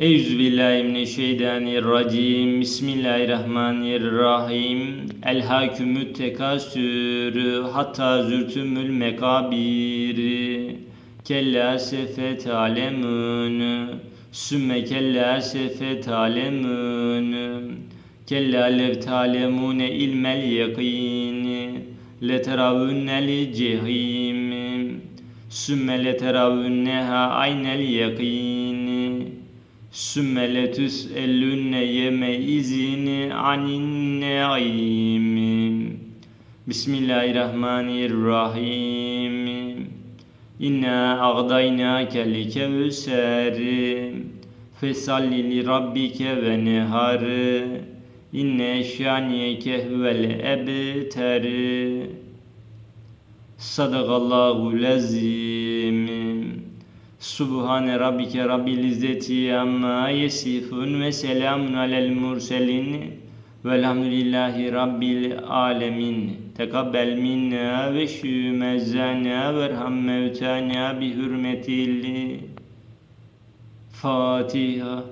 Euzubillahimineşşeytanirracim. Bismillahirrahmanirrahim. El hakümü tekasür hatta zürtümül mekabir. Kella sefe talemun. Sümme kella sefe talemun. Kella lev talemune ilmel yakin. Leteravünnel cehim. Sümme leteravünneha aynel yakin. Sümme letüs'elünne yeme izini anin ne'im. Bismillahirrahmanirrahim. İnna ağdaynâke kevser. Fesalli li rabbike ve nehar. İnne şaniyeke huvel ebter. Sadakallahu lazim. Subhane rabbike rabbil izzeti amma yesifun ve selamun alel murselin velhamdülillahi rabbil alemin. Tekabbel minna ve şümezzana verham mevtana bi hürmetil Fatiha.